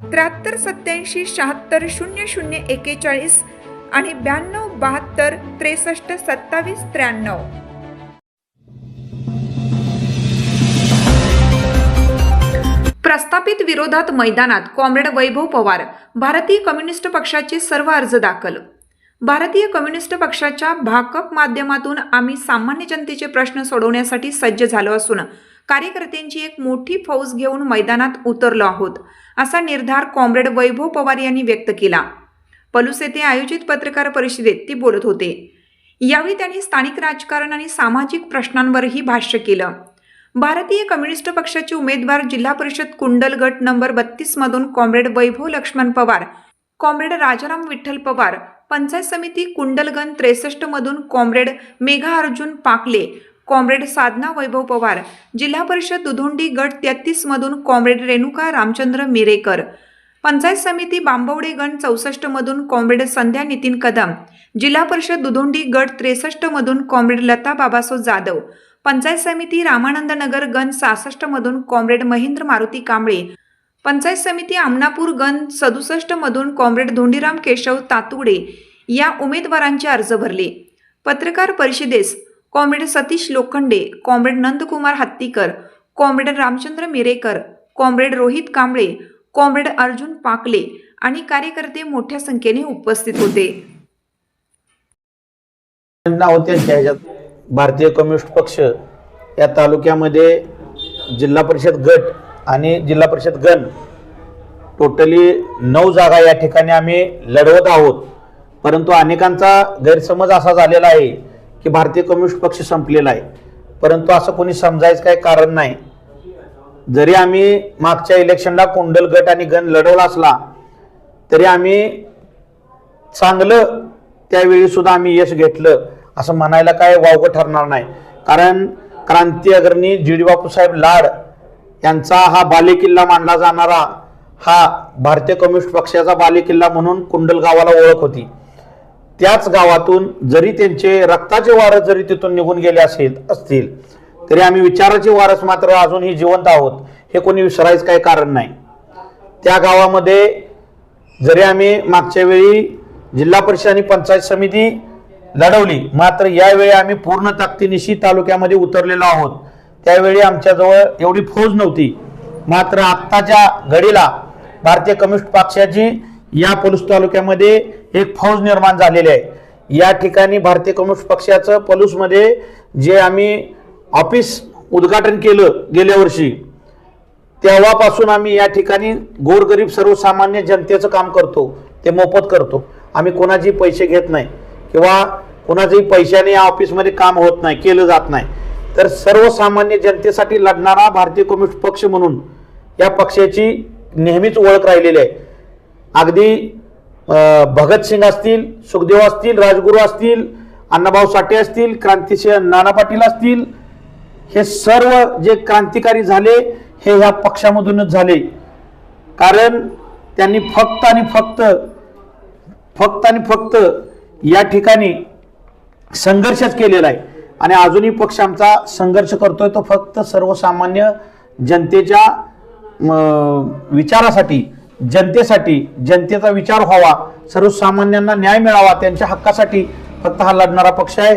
त्र्याहत्तर सत्याऐंशी शहात्तर शून्य शून्य एकेचाळीस आणि ब्याण्णव बहात्तर त्रेसष्ट सत्तावीस त्र्याण्णव. प्रस्थापित विरोधात मैदानात कॉम्रेड वैभव पवार भारतीय कम्युनिस्ट पक्षाचे सर्व अर्ज दाखल. भारतीय कम्युनिस्ट पक्षाच्या भाकप माध्यमातून आम्ही सामान्य जनतेचे प्रश्न सोडवण्यासाठी सज्ज झालो असून कार्यकर्त्यांची एक मोठी फौज घेऊन मैदानात उतरलो आहोत असा निर्धार कॉम्रेड वैभव पवार यांनी व्यक्त केला. पलूस येथे आयोजित पत्रकार परिषदेत ते बोलत होते. यावेळी त्यांनी स्थानिक राजकारण आणि सामाजिक प्रश्नांवरही भाष्य केलं. भारतीय कम्युनिस्ट पक्षाचे उमेदवार जिल्हा परिषद कुंडल गट नंबर बत्तीस मधून कॉम्रेड वैभव लक्ष्मण पवार कॉम्रेड राजाराम विठ्ठल पवार पंचायत समिती कुंडलगन त्रेसष्ट मधून कॉम्रेड मेघा अर्जुन पाकले कॉम्रेड साधना वैभव पवार जिल्हा परिषद दुधोंडी गट तेहतीसमधून कॉम्रेड रेणुका रामचंद्र मिरेकर. पंचायत समिती बांबवडे गण चौसष्टमधून कॉम्रेड संध्या नितीन कदम जिल्हा परिषद दुधोंडी गट त्रेसष्टमधून कॉम्रेड लता बाबासो जाधव पंचायत समिती रामानंद नगर गण सहासष्टमधून कॉम्रेड महेंद्र मारुती कांबळे पंचायत समिती आमनापूर गण सदुसष्टमधून कॉम्रेड धोंडीराम केशव तातुगडे या उमेदवारांचे अर्ज भरले. पत्रकार परिषदेस comrade Satish Lokhande comrade Nandkumar Hattikar comrade Ramchandra Mirekar comrade Rohit Kamble comrade Arjun Pakle आणि कार्यकर्ते मोठ्या संख्येने उपस्थित होते. नाव त्यांच्या ह्याच्यात. भारतीय कम्युनिस्ट पक्ष या तालुक्यामध्ये जिल्हा परिषद गट आणि जिल्हा परिषद गण टोटली नऊ जागा या ठिकाणी आम्ही लढवत आहोत. परंतु अनेकांचा गैरसमज असा झालेला आहे की भारतीय कम्युनिस्ट पक्ष संपलेला आहे. परंतु असं कोणी समजायचं काही कारण नाही. जरी आम्ही मागच्या इलेक्शनला कोंडल गट आणि गण लढवला असला तरी आम्ही चांगलं त्यावेळी सुद्धा आम्ही यश घेतलं असं म्हणायला काय वावगं ठरणार नाही. कारण क्रांती अग्रणी जी डी बापूसाहेब लाड यांचा हा बालेकिल्ला मानला जाणारा हा भारतीय कम्युनिस्ट पक्षाचा बालेकिल्ला म्हणून कुंडल गावाला ओळख होती. त्याच गावातून जरी त्यांचे रक्ताचे वारस जरी तिथून निघून गेले असेल असतील तरी आम्ही विचाराचे वारस मात्र अजूनही जिवंत आहोत हे कोणी विसरायचं काही कारण नाही. त्या गावामध्ये जरी आम्ही मागच्या वेळी जिल्हा परिषद आणि पंचायत समिती लढवली मात्र यावेळी आम्ही पूर्ण ताकदीनिशी तालुक्यामध्ये उतरलेलो आहोत. त्यावेळी आमच्याजवळ एवढी फौज नव्हती. मात्र आत्ताच्या घडीला भारतीय कम्युनिस्ट पक्षाची या पोलीस तालुक्यामध्ये एक फौज निर्माण झालेली आहे. या ठिकाणी भारतीय कम्युनिस्ट पक्षाचं पलूसमध्ये जे आम्ही ऑफिस उद्घाटन केलं गेल्या वर्षी तेव्हापासून आम्ही या ठिकाणी गोरगरीब सर्वसामान्य जनतेचं काम करतो ते मोफत करतो. आम्ही कोणाचे पैसे घेत नाही किंवा कोणाचेही पैशाने या ऑफिसमध्ये काम होत नाही केलं जात नाही. तर सर्वसामान्य जनतेसाठी लढणारा भारतीय कम्युनिस्ट पक्ष म्हणून या पक्षाची नेहमीच ओळख राहिलेली आहे. अगदी भगतसिंग असतील सुखदेव असतील राजगुरू असतील अण्णाभाऊ साठे असतील क्रांतिसिंह नाना पाटील असतील हे सर्व जे क्रांतिकारी झाले हे ह्या पक्षामधूनच झाले. कारण त्यांनी फक्त आणि फक्त फक्त आणि फक्त या ठिकाणी संघर्षच केलेला आहे. आणि अजूनही पक्ष आमचा संघर्ष करतोय तो फक्त सर्वसामान्य जनतेच्या विचारासाठी जनतेसाठी जनतेचा विचार व्हावा. सर्वसामान्यांना न्याय मिळावा. त्यांच्या हक्कासाठी फक्त हा लढणारा पक्ष आहे.